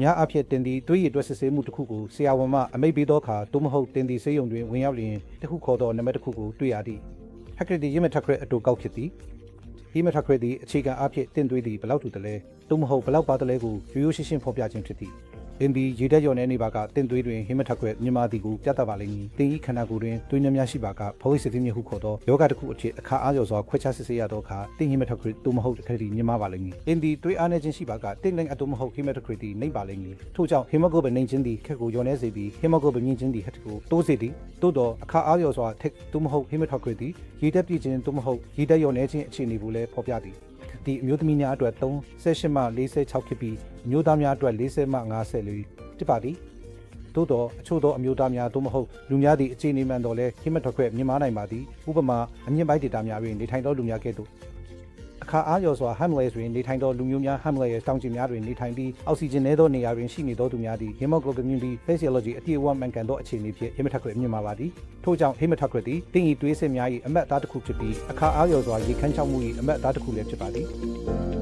များအဖြစ်တင်သည့်သွေးရည်အတွက်စစ်ဆေးမှုတစ်ခုကိုဆရာဝန်မှအမိတ်ပေးသောအခါသို့မဟုတ်တင်သည့်ဆေးရုံတွင်ဝင်ရောက်လျင်တစ်ခုခေါ်သောနံပါတ်တစ်ခုကိုတွေ့ရသည်ဟက်ကရတီရမထက်ခရက်အတူကောက်ဖြစ်သည်ဒီမထက်ခရက်သည်အခြေခံအဖြစ်တင်သွေးသည်ဘယ်လောက်တူတလဲသို့မဟုတ်ဘယ်လောက်ပါတလဲကိုရိုးရိုးရှင်းရှင်းဖော်ပြခြင်းဖြစ်သည် အင်းဒီရေတက်ရော်နေနေပါကတင်သွေးတွင်ဟိမထက်ခရက်မြန်မာသည်ကိုပြသပါလိမ့်မည်တင်ဤခန္ဓာကိုယ်တွင်သွေးနှများရှိပါကဖော်ဝိစတိမြဟုခေါ်သောယောဂတစ်ခုအဖြစ်အခါအားလျော်စွာခွဲခြားစစ်ဆေးရသောအခါတင်ဟိမထက်ခရက်သို့မဟုတ်ခရက်တီမြန်မာပါလိမ့်မည်အင်းဒီသွေးအားနည်းခြင်းရှိပါကတင်နိုင်အတူမဟုတ်ဟိမထက်ခရက်တီနှိမ့်ပါလိမ့်မည်ထို့ကြောင့်ဟိမဂိုဘယ်နှိမ့်ခြင်းသည်ခက်ကိုရောနေစေပြီးဟိမဂိုဘယ်မြင့်ခြင်းသည်ဟက်ကိုတိုးစေသည်သို့တော့အခါအားလျော်စွာထက်သို့မဟုတ်ဟိမထက်ခရက်တီရေတက်ပြည့်ခြင်းသို့မဟုတ်ရေတက်ရောနေခြင်းအခြေအနေကိုလည်းဖော်ပြသည် ဒီအမျိုးသမီးများအတွက်38မှ46ဖြစ်ပြီးအမျိုးသားများအတွက်40မှ50လေးဖြစ်ပါသည်သို့တော့အချို့သောအမျိုးသားများသို့မဟုတ်လူများသည့်အခြေအနေမှန်တော်လဲခိမတ်ထွက်ခွဲမြင်မာနိုင်ပါသည်ဥပမာအမြင့်ပိုင်းဒေတာများတွင်နေထိုင်သောလူများကဲ့သို့ အခါအားလျော်စွာဟမ်လဲတွင်နေထိုင်သောလူမျိုးများဟမ်လဲရဲ့တောင်ကျများတွင်နေထိုင်ပြီးအောက်ဆီဂျင်နည်းသောနေရာတွင်ရှိနေသောသူများသည် hemoglobin community physiology အပြည့်အဝမှန်ကန်သောအခြေအနေဖြင့်ဟိမတ်ထွက်ခွဲမြင်မာပါသည်ထို့ကြောင့်ဟိမတ်ထွက်ခွဲသည်တင်းဤသွေးစစ်များ၏အမတ်အသားတစ်ခုဖြစ်ပြီးအခါအားလျော်စွာရေခမ်းချောက်မှု၏အမတ်အသားတစ်ခုလည်းဖြစ်ပါသည်